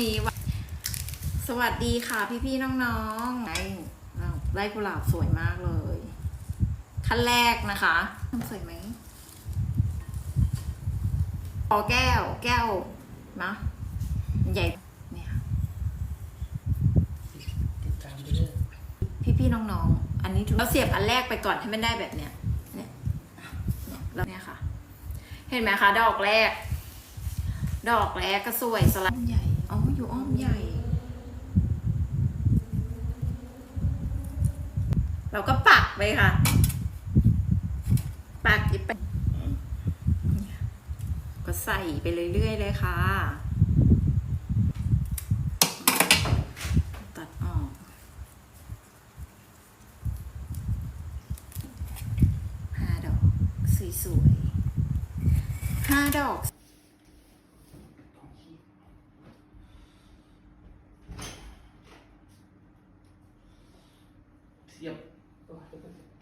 นี้ว่าสวัสดีค่ะพี่ๆน้องๆไอ้อ้าวไล่กุหลาบสวยมากเลย ขั้นแรกนะคะทำสวยไหมพอแก้ว แก้วนะใหญ่เนี่ยค่ะติดตามไปเรื่อยพี่ๆน้องๆอันนี้เราเสียบอันแรกไปก่อนให้มันได้แบบเนี้ยเนี่ยเนี่ยแล้วเนี่ยค่ะ เห็นไหมคะ ดอกแรก ดอกแรกก็สวยสลัดใหญ่ อยู่อ้อมใหญ่ เราก็ปักไปค่ะ ปักอีกไป ก็ใส่ไปเรื่อยๆเลยค่ะ ตัดออก ห้าดอก สวยๆห้าดอก เสียบโอ้ย